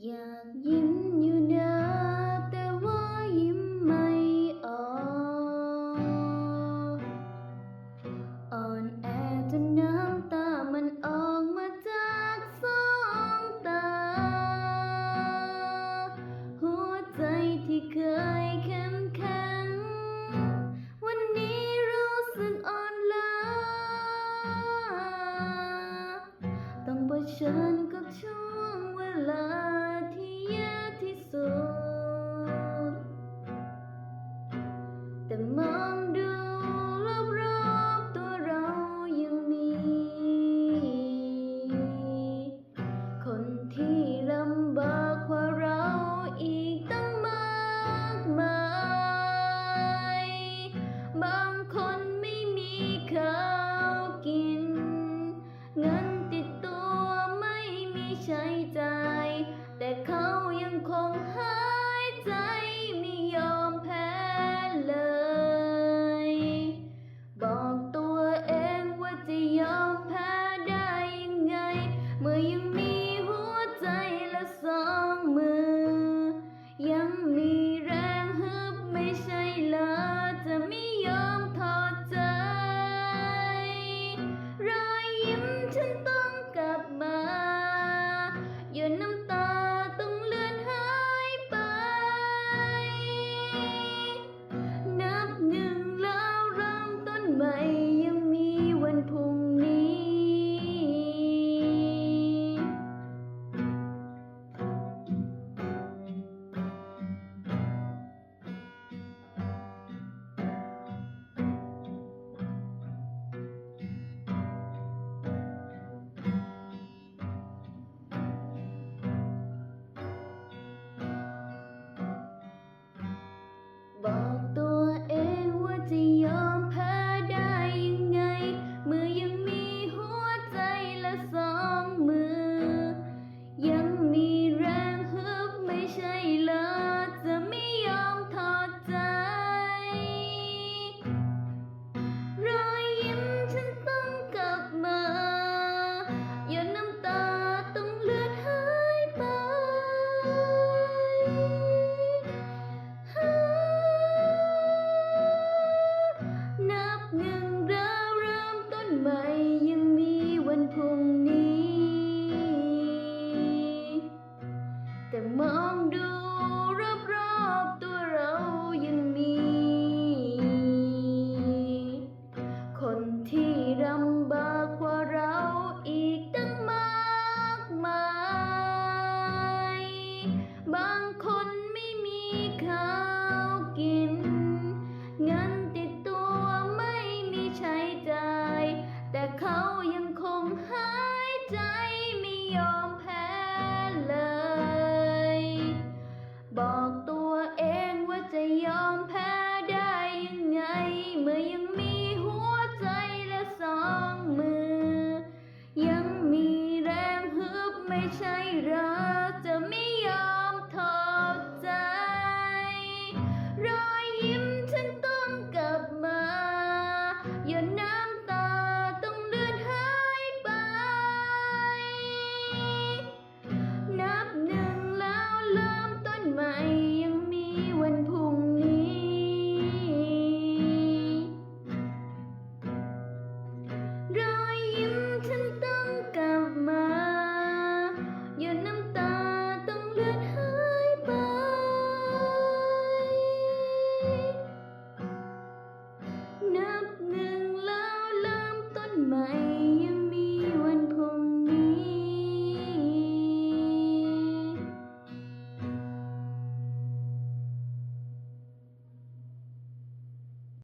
อยากยิ้มอยู่นะแต่ว่ายิ้มไม่ออกอ่อนแอจนน้ำตามันออกมาจากสองตา หัวใจที่เคยเข้มแข็งวันนี้รู้สึกอ่อนล้าต้องเผชิญ 下一站